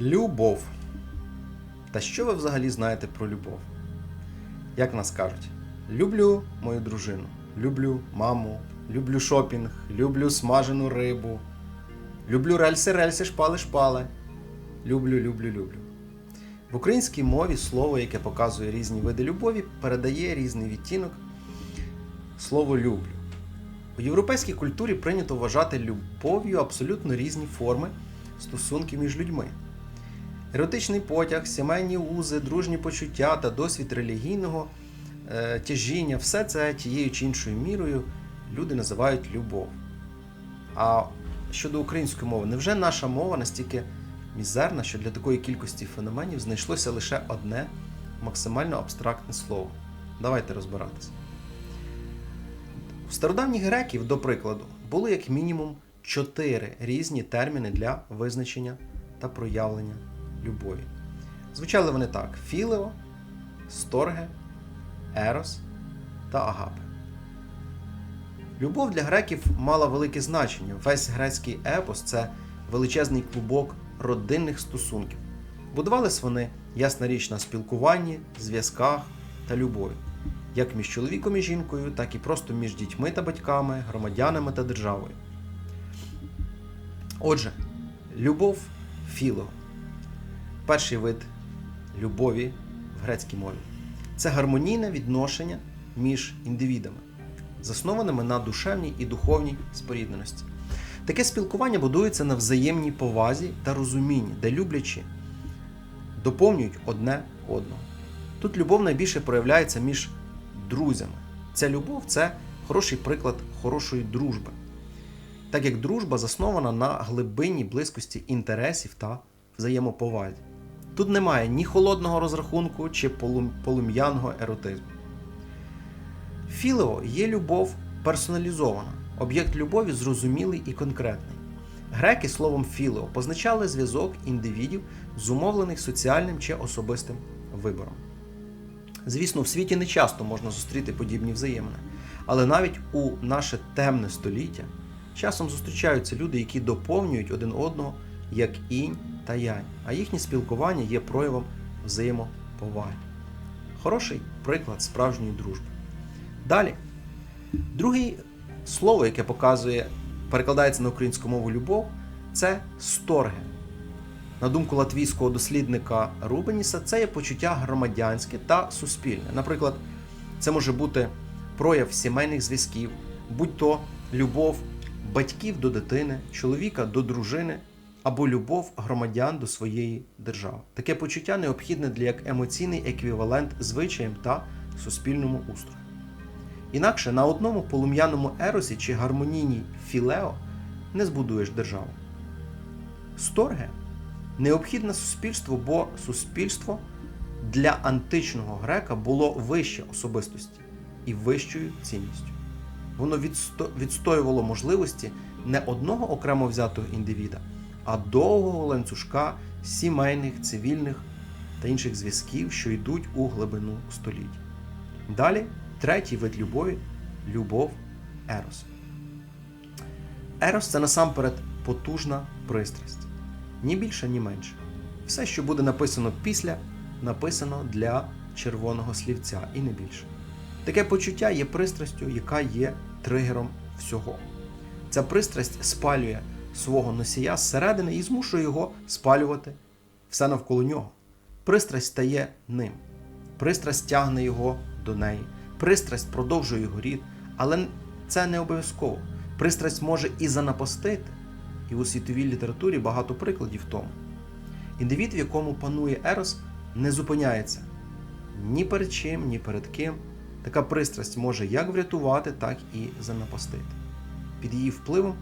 Любов. Та що ви взагалі знаєте про любов? Як нас кажуть, люблю мою дружину, люблю маму, люблю шопінг, люблю смажену рибу, люблю рельси, рельси, шпали, шпали. Люблю, люблю, люблю. В українській мові слово, яке показує різні види любові, передає різний відтінок слово люблю. У європейській культурі прийнято вважати любов'ю абсолютно різні форми стосунків між людьми. Еротичний потяг, сімейні узи, дружні почуття та досвід релігійного е, тяжіння все це тією чи іншою мірою люди називають любов. А щодо української мови, невже наша мова настільки мізерна, що для такої кількості феноменів знайшлося лише одне максимально абстрактне слово? Давайте розбиратися. У стародавніх греків, до прикладу, було як мінімум чотири різні терміни для визначення та проявлення любові. Звучали вони так: філео, сторге, ерос та агапе. Любов для греків мала велике значення. Весь грецький епос це величезний клубок родинних стосунків. Будувались вони, ясна річ, на спілкуванні, зв'язках та любові, як між чоловіком і жінкою, так і просто між дітьми та батьками, громадянами та державою. Отже, любов філо. Перший вид любові в грецькій мові це гармонійне відношення між індивідами, заснованими на душевній і духовній спорідненості. Таке спілкування будується на взаємній повазі та розумінні, де люблячі доповнюють одне одного. Тут любов найбільше проявляється між друзями. Ця любов це хороший приклад хорошої дружби, так як дружба заснована на глибинній близькості інтересів та взаємоповазі. Тут немає ні холодного розрахунку чи полум'яного еротизму. Філео є любов персоналізована, об'єкт любові зрозумілий і конкретний. Греки словом філео позначали зв'язок індивідів, зумовлених соціальним чи особистим вибором. Звісно, в світі не часто можна зустріти подібні взаємини, але навіть у наше темне століття часом зустрічаються люди, які доповнюють один одного як інь та янь, а їхнє спілкування є проявом взаємоповаги. Хороший приклад справжньої дружби. Далі, друге слово, яке показує, перекладається на українську мову любов, це сторге. На думку латвійського дослідника Рубеніса, це є почуття громадянське та суспільне. Наприклад, це може бути прояв сімейних зв'язків, будь то любов батьків до дитини, чоловіка до дружини або любов громадян до своєї держави. Таке почуття необхідне для як емоційний еквівалент звичаям та суспільному устрою. Інакше на одному полум'яному еросі чи гармонійній філео не збудуєш державу. Сторге необхідне суспільство, бо суспільство для античного грека було вище особистості і вищою цінністю. Воно відсто- відстоювало можливості не одного окремо взятого індивіда, а довгого ланцюжка сімейних, цивільних та інших зв'язків, що йдуть у глибину століть. Далі третій вид любові любов Ерос. Ерос це насамперед потужна пристрасть. Ні більше, ні менше. Все, що буде написано після, написано для червоного слівця і не більше. Таке почуття є пристрастю, яка є тригером всього. Ця пристрасть спалює свого носія зсередини і змушує його спалювати все навколо нього. Пристрасть стає ним. Пристрасть тягне його до неї. Пристрасть продовжує його рід, але це не обов'язково. Пристрасть може і занапастити, і у світовій літературі багато прикладів тому. Індивід, в якому панує Ерос, не зупиняється ні перед чим, ні перед ким. Така пристрасть може як врятувати, так і занапастити. Під її впливом,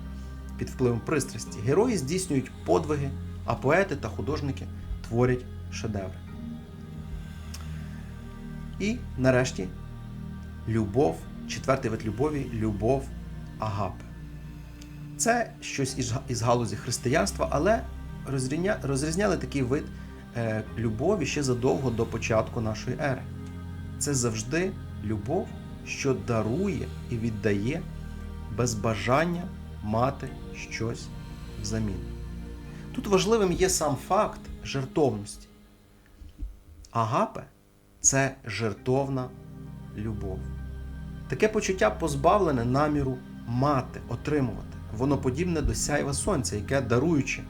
під впливом пристрасті, герої здійснюють подвиги, а поети та художники творять шедеври. І нарешті любов, четвертий вид любові любов агапе. Це щось із, із галузі християнства, але розрізняли такий вид е, любові ще задовго до початку нашої ери. Це завжди любов, що дарує і віддає без бажання мати щось взамін. Тут важливим є сам факт, жертовності. Агапе це жертовна любов. Таке почуття позбавлене наміру мати, отримувати. Воно подібне до сяйва сонця, яке даруючи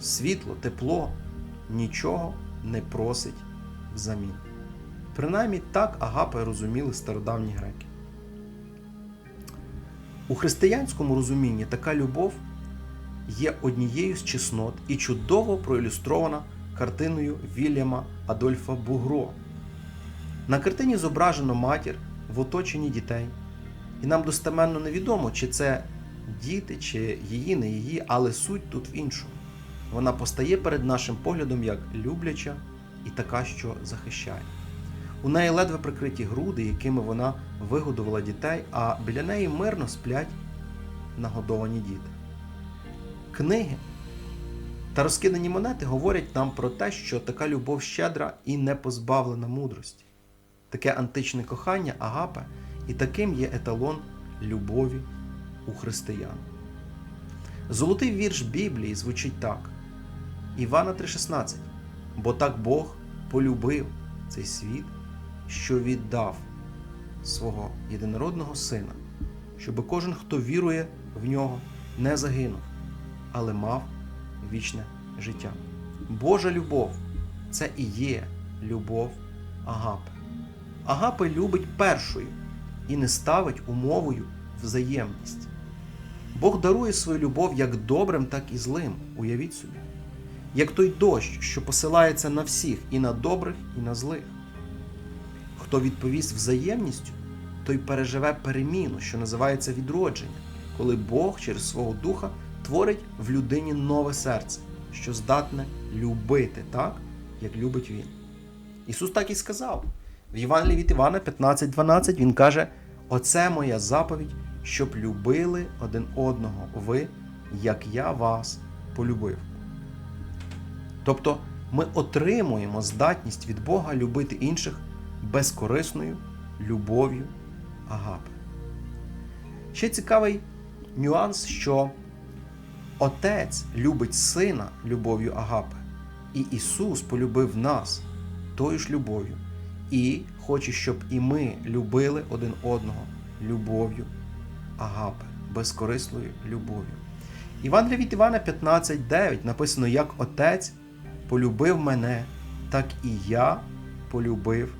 світло, тепло, нічого не просить взамін. Принаймні так Агапе розуміли стародавні греки. У християнському розумінні така любов є однією з чеснот і чудово проілюстрована картиною Вільяма Адольфа Бугро. На картині зображено матір в оточенні дітей, і нам достеменно невідомо, чи це діти, чи її, не її, але суть тут в іншому. Вона постає перед нашим поглядом як любляча і така, що захищає. У неї ледве прикриті груди, якими вона вигодувала дітей, а біля неї мирно сплять нагодовані діти. Книги та розкидані монети говорять нам про те, що така любов щедра і не позбавлена мудрості. Таке античне кохання Агапе і таким є еталон любові у християн. Золотий вірш Біблії звучить так: Івана 3,16. Бо так Бог полюбив цей світ, що віддав свого єдинородного сина, щоб кожен, хто вірує в нього, не загинув, але мав вічне життя. Божа любов це і є любов Агапи. Агапи любить першою і не ставить умовою взаємність. Бог дарує свою любов як добрим, так і злим. Уявіть собі. Як той дощ, що посилається на всіх, і на добрих, і на злих. Хто відповість взаємністю, той переживе переміну, що називається відродження, коли Бог через свого духа творить в людині нове серце, що здатне любити так, як любить Він. Ісус так і сказав. В Євангелії від Івана 15.12 Він каже: Оце моя заповідь, щоб любили один одного ви, як я вас полюбив. Тобто ми отримуємо здатність від Бога любити інших безкорисною любов'ю Агапи. Ще цікавий нюанс, що Отець любить сина любов'ю Агапи, і Ісус полюбив нас тою ж любов'ю, і хоче, щоб і ми любили один одного любов'ю Агапи, безкорисною любов'ю. Іван від Івана 15.9 написано, як Отець полюбив мене, так і я полюбив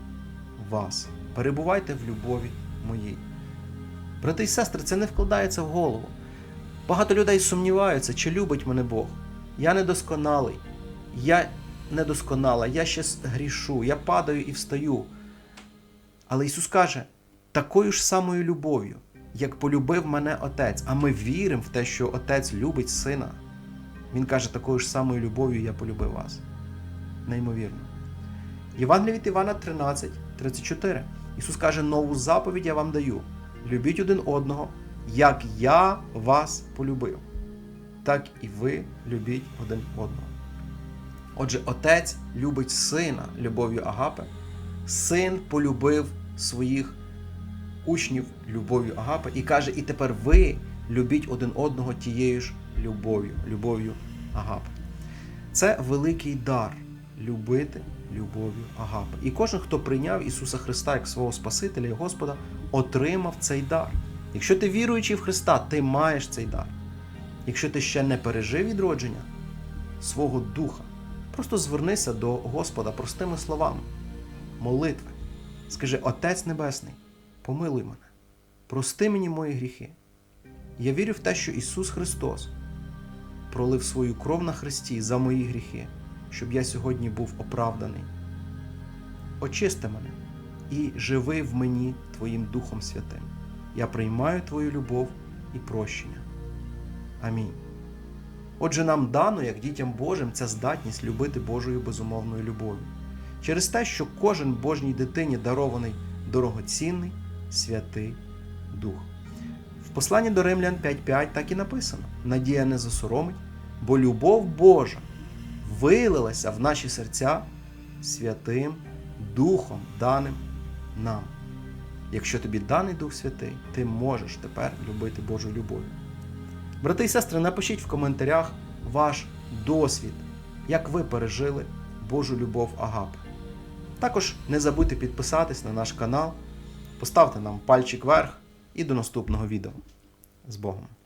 вас. Перебувайте в любові моїй. Брати і сестри, це не вкладається в голову. Багато людей сумніваються, чи любить мене Бог. Я недосконалий, я недосконала, я ще грішу, я падаю і встаю. Але Ісус каже, такою ж самою любов'ю, як полюбив мене Отець, а ми віримо в те, що Отець любить Сина. Він каже, такою ж самою любов'ю я полюбив вас. Неймовірно. Євангелія від Івана 13, 34. Ісус каже, нову заповідь я вам даю. Любіть один одного, як я вас полюбив, так і ви любіть один одного. Отже, Отець любить сина любов'ю Агапи, син полюбив своїх учнів любов'ю Агапи і каже, і тепер ви любіть один одного тією ж любов'ю, любов'ю Агапи. Це великий дар любити любов'ю Агапи. І кожен, хто прийняв Ісуса Христа як свого Спасителя і Господа, отримав цей дар. Якщо ти віруючий в Христа, ти маєш цей дар. Якщо ти ще не пережив відродження свого духа, просто звернися до Господа простими словами, молитви. Скажи, Отець Небесний, помилуй мене, прости мені мої гріхи. Я вірю в те, що Ісус Христос пролив свою кров на Христі за мої гріхи, щоб я сьогодні був оправданий. Очисти мене і живи в мені Твоїм Духом Святим. Я приймаю Твою любов і прощення. Амінь. Отже, нам дано, як дітям Божим, ця здатність любити Божою безумовною любов'ю. Через те, що кожен Божній дитині дарований дорогоцінний святий Дух. В посланні до Римлян 5.5 так і написано: Надія не засоромить, бо любов Божа вилилася в наші серця святим Духом, даним нам. Якщо тобі даний Дух Святий, ти можеш тепер любити Божу любов'ю. Брати і сестри, напишіть в коментарях ваш досвід як ви пережили Божу любов Агапи. Також не забудьте підписатись на наш канал, поставте нам пальчик вверх і до наступного відео. З Богом!